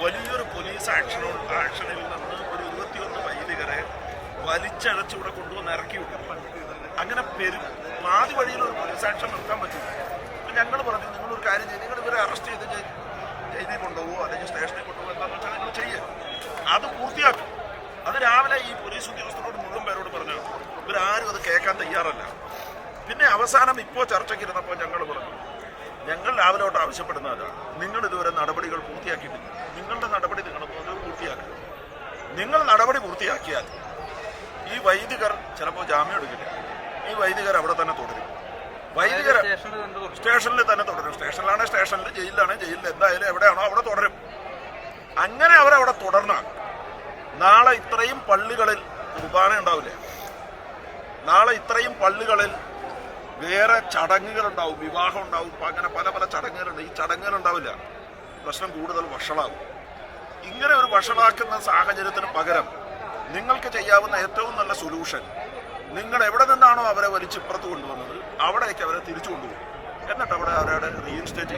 ആക്ഷനോ ആക്ഷനിൽ നിന്ന് ഒരു ഇരുപത്തിയൊന്ന് വൈദികരെ വലിച്ചഴച്ചിവിടെ കൊണ്ടുവന്ന് ഇറക്കി വിട്ടു അങ്ങനെ പെരു പാതി വഴിയിൽ ഒരു പോലീസ് ആക്ഷൻ നിർത്താൻ പറ്റില്ല. അപ്പം ഞങ്ങൾ പറഞ്ഞു നിങ്ങളൊരു കാര്യം ചെയ്യും നിങ്ങൾ ഇവരെ അറസ്റ്റ് ചെയ്ത് ജയി- ജയിലിൽ കൊണ്ടുപോകുമോ അല്ലെങ്കിൽ സ്റ്റേഷനിൽ കൊണ്ടുപോകുമോ എന്താണെന്ന് വെച്ചാൽ നിങ്ങൾ ചെയ്യുക അത് പൂർത്തിയാക്കും. അത് രാവിലെ ഈ പോലീസ് ഉദ്യോഗസ്ഥരോട് മുഴുവൻ പേരോട് പറഞ്ഞു ഇവരാരും അത് കേൾക്കാൻ തയ്യാറല്ല. പിന്നെ അവസാനം ഇപ്പോൾ ചർച്ചയ്ക്ക് ഇരുന്നപ്പോൾ ഞങ്ങൾ പറഞ്ഞു ഞങ്ങൾ രാവിലെ തൊട്ട് നിങ്ങൾ ഇതുവരെ നടപടികൾ പൂർത്തിയാക്കിയിട്ടില്ല. നിങ്ങളുടെ നടപടി നിങ്ങൾ പൂർത്തിയാക്കുക. നിങ്ങൾ നടപടി പൂർത്തിയാക്കിയാൽ ഈ വൈദികർ ചിലപ്പോൾ ജാമ്യം എടുക്കില്ല. ഈ വൈദികർ അവിടെ തന്നെ തുടരും. വൈദികർ സ്റ്റേഷനിൽ സ്റ്റേഷനിൽ തന്നെ തുടരും. സ്റ്റേഷനിലാണ് സ്റ്റേഷനിൽ ജയിലിലാണ് ജയിലിൽ എന്തായാലും എവിടെയാണോ അവിടെ തുടരും. അങ്ങനെ അവരവിടെ തുടർന്നാൽ നാളെ ഇത്രയും പള്ളികളിൽ കുർബാന ഉണ്ടാവില്ലേ? നാളെ ഇത്രയും പള്ളികളിൽ വേറെ ചടങ്ങുകളുണ്ടാവും വിവാഹം ഉണ്ടാവും അങ്ങനെ പല പല ചടങ്ങുകളുണ്ട്. ഈ ചടങ്ങുകൾ ഉണ്ടാവില്ല പ്രശ്നം കൂടുതൽ വഷളാവും. ഇങ്ങനെ ഒരു വഷളാക്കുന്ന സാഹചര്യത്തിന് പകരം നിങ്ങൾക്ക് ചെയ്യാവുന്ന ഏറ്റവും നല്ല സൊല്യൂഷൻ നിങ്ങൾ എവിടെ നിന്നാണോ അവരെ വലിച്ചിപ്പുറത്ത് കൊണ്ടുവന്നത് അവിടേക്ക് അവരെ തിരിച്ചു കൊണ്ടുപോകും. എന്നിട്ട് അവിടെ അവരുടെ റീഇൻസ്റ്റേറ്റ്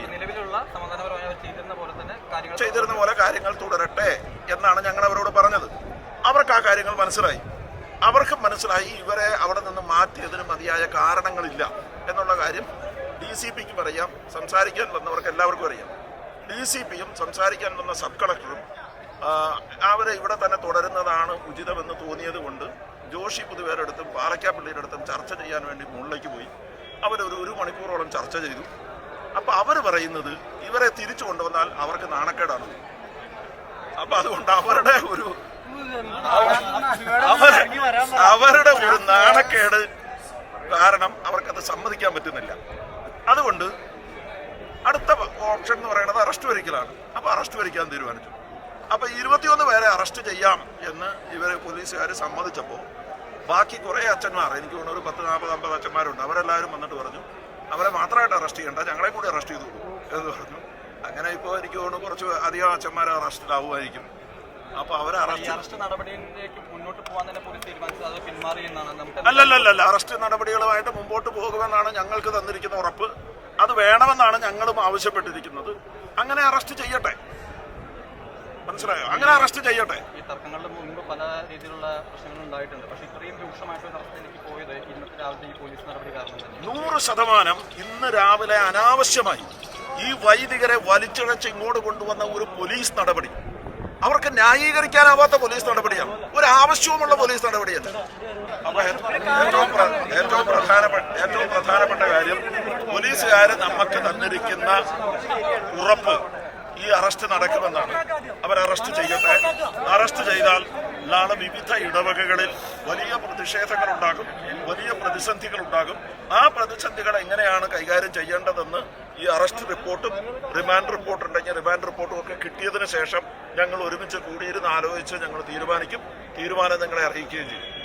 ചെയ്തിരുന്ന പോലെ കാര്യങ്ങൾ തുടരട്ടെ എന്നാണ് ഞങ്ങൾ അവരോട് പറഞ്ഞത്. അവർക്ക് ആ കാര്യങ്ങൾ മനസ്സിലായി. അവർക്ക് മനസ്സിലായി ഇവരെ അവിടെ നിന്ന് മാറ്റിയതിന് മതിയായ കാരണങ്ങളില്ല എന്നുള്ള കാര്യം ഡി സി പിക്ക് പറയാം സംസാരിക്കാൻ വന്നവർക്ക് എല്ലാവർക്കും അറിയാം. ഡി സി പിയും സംസാരിക്കാൻ വന്ന സബ് കളക്ടറും അവരെ ഇവിടെ തന്നെ തുടരുന്നതാണ് ഉചിതമെന്ന് തോന്നിയത് കൊണ്ട് ജോഷി പുതുവേരുടെ അടുത്തും പാലക്കാപ്പള്ളിയുടെ അടുത്തും ചർച്ച ചെയ്യാൻ വേണ്ടി മുകളിലേക്ക് പോയി. അവരൊരു ഒരു മണിക്കൂറോളം ചർച്ച ചെയ്തു. അപ്പോൾ അവർ പറയുന്നത് ഇവരെ തിരിച്ചു കൊണ്ടുവന്നാൽ അവർക്ക് നാണക്കേടാണ്. അപ്പോൾ അതുകൊണ്ട് അവരുടെ ഒരു അവരുടെ ഒരു നാണക്കേട് കാരണം അവർക്കത് സമ്മതിക്കാൻ പറ്റുന്നില്ല. അതുകൊണ്ട് അടുത്ത ഓപ്ഷൻ എന്ന് പറയുന്നത് അറസ്റ്റ് വരിക്കലാണ്. അപ്പൊ അറസ്റ്റ് വരിക്കാൻ തീരുമാനിച്ചു. അപ്പൊ ഇരുപത്തിയൊന്ന് പേരെ അറസ്റ്റ് ചെയ്യാം എന്ന് ഇവർ പോലീസുകാർ സമ്മതിച്ചപ്പോൾ ബാക്കി കുറേ അച്ഛന്മാർ എനിക്ക് തോന്നുന്നു ഒരു പത്ത് നാൽപ്പത് അമ്പത് അച്ഛന്മാരുണ്ട്. അവരെല്ലാവരും വന്നിട്ട് പറഞ്ഞു അവരെ മാത്രമായിട്ട് അറസ്റ്റ് ചെയ്യണ്ട ഞങ്ങളെ കൂടി അറസ്റ്റ് ചെയ്തു എന്ന് പറഞ്ഞു. അങ്ങനെ ഇപ്പോൾ എനിക്ക് തോന്നുന്നു കുറച്ച് അധികം അച്ഛന്മാർ അറസ്റ്റിലാവുമായിരിക്കും. അപ്പൊ അവർ അറസ്റ്റ്. നടപടിയിലേക്ക് മുന്നോട്ട് പോകാൻ തന്നെ പോലീസ് തീരുമാനിച്ചത് അത് പിന്മാറി എന്നാണ് നമുക്ക് അല്ലല്ലല്ല അറസ്റ്റ് നടപടികളുമായിട്ട് മുമ്പോട്ട് പോകുമെന്നാണ് ഞങ്ങൾക്ക് തന്നിരിക്കുന്ന ഉറപ്പ്. അത് വേണമെന്നാണ് ഞങ്ങളും ആവശ്യപ്പെട്ടിരിക്കുന്നത്. അങ്ങനെ അറസ്റ്റ് ചെയ്യട്ടെ. മനസ്സിലായോ? അങ്ങനെ അറസ്റ്റ് ചെയ്യട്ടെ. ഈ തർക്കങ്ങളുടെ മുമ്പ് പല രീതിയിലുള്ള പ്രശ്നങ്ങൾ ഉണ്ടായിട്ടുണ്ട്. പക്ഷേ ഇത്രയും രൂക്ഷമായിട്ടുള്ള അവസ്ഥയിലേക്ക് പോയത് ഇന്നത്തെ രാവിലത്തെ ഈ പോലീസ് നടപടി കാരണം നൂറ് ശതമാനം ഇന്ന് രാവിലെ അനാവശ്യമായി ഈ വൈദികരെ വലിച്ചിഴച്ച് ഇങ്ങോട്ട് കൊണ്ടുവന്ന ഒരു പോലീസ് നടപടി. അവർക്ക് ന്യായീകരിക്കാനാവാത്ത പോലീസ് നടപടിയാണ്. ഒരു ആവശ്യവുമുള്ള പോലീസ് നടപടിയല്ല. അപ്പൊ ഏറ്റവും ഏറ്റവും പ്രധാനപ്പെട്ട ഏറ്റവും പ്രധാനപ്പെട്ട കാര്യം പോലീസുകാർ നമുക്ക് തന്നിരിക്കുന്ന ഉറപ്പ് ഈ അറസ്റ്റ് നടക്കുമെന്നാണ്. അവർ അറസ്റ്റ് ചെയ്യട്ടെ. അറസ്റ്റ് ചെയ്താൽ നാളെ വിവിധ ഇടവകകളിൽ വലിയ പ്രതിഷേധങ്ങൾ ഉണ്ടാകും വലിയ പ്രതിസന്ധികൾ ഉണ്ടാകും ആ പ്രതിസന്ധികൾ എങ്ങനെയാണ് കൈകാര്യം ചെയ്യേണ്ടതെന്ന് ഈ അറസ്റ്റ് റിപ്പോർട്ടും റിമാൻഡ് റിപ്പോർട്ട് ഉണ്ടെങ്കിൽ റിമാൻഡ് റിപ്പോർട്ടും ഒക്കെ കിട്ടിയതിന് ശേഷം ഞങ്ങൾ ഒരുമിച്ച് കൂടിയിരുന്ന് ആലോചിച്ച് ഞങ്ങൾ തീരുമാനിക്കും. തീരുമാനം നിങ്ങളെ അറിയിക്കുകയും ചെയ്യും.